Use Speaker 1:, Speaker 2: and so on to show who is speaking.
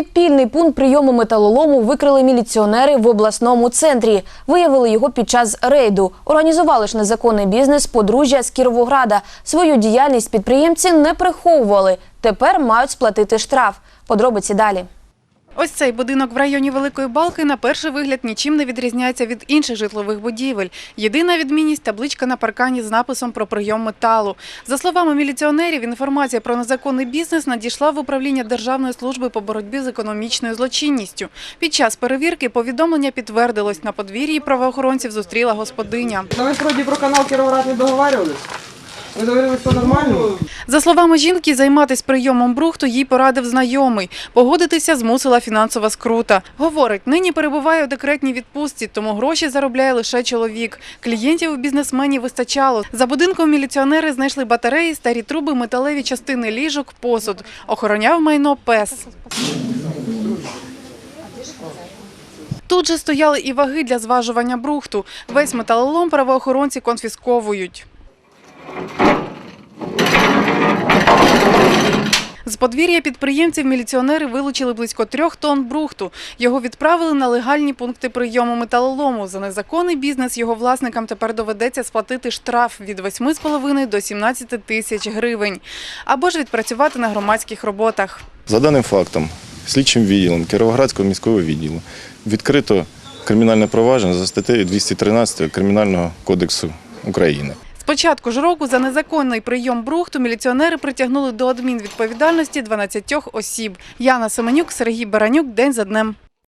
Speaker 1: Підпільний пункт прийому металолому викрили міліціонери в обласному центрі. Виявили його під час рейду. Організували ж незаконний бізнес подружжя з Кіровограда. Свою діяльність підприємці не приховували. Тепер мають сплатити штраф. Подробиці далі.
Speaker 2: Ось цей будинок в районі Великої Балки на перший вигляд нічим не відрізняється від інших житлових будівель. Єдина відмінність – табличка на паркані з написом про прийом металу. За словами міліціонерів, інформація про незаконний бізнес надійшла в управління Державної служби по боротьбі з економічною злочинністю. Під час перевірки повідомлення підтвердилось. На подвір'ї правоохоронців зустріла господиня.
Speaker 3: Да вы ж про канал Кировоград не. Вы договорились по нормальному?
Speaker 2: За словами жінки, займатися прийомом брухту їй порадив знайомий. Погодитися змусила фінансова скрута. Говорить, нині перебуває у декретній відпустці, тому гроші заробляє лише чоловік. Клієнтів у бізнесменів вистачало. За будинком міліціонери знайшли батареї, старі труби, металеві частини ліжок, посуд. Охороняв майно пес. Тут же стояли і ваги для зважування брухту. Весь металолом правоохоронці конфісковують. З подвір'я підприємців міліціонери вилучили близько трьох тонн брухту. Його відправили на легальні пункти прийому металолому. За незаконний бізнес його власникам тепер доведеться сплатити штраф від 8,5 до 17 тисяч гривень. Або ж відпрацювати на громадських роботах.
Speaker 4: За даним фактом, слідчим відділом Кіровоградського міського відділу відкрито кримінальне провадження за статтею 213 Кримінального кодексу України.
Speaker 2: Початку ж року за незаконний прийом брухту міліціонери притягнули до адмінвідповідальності 12 осіб. Яна Семенюк, Сергій Баранюк. День за днем.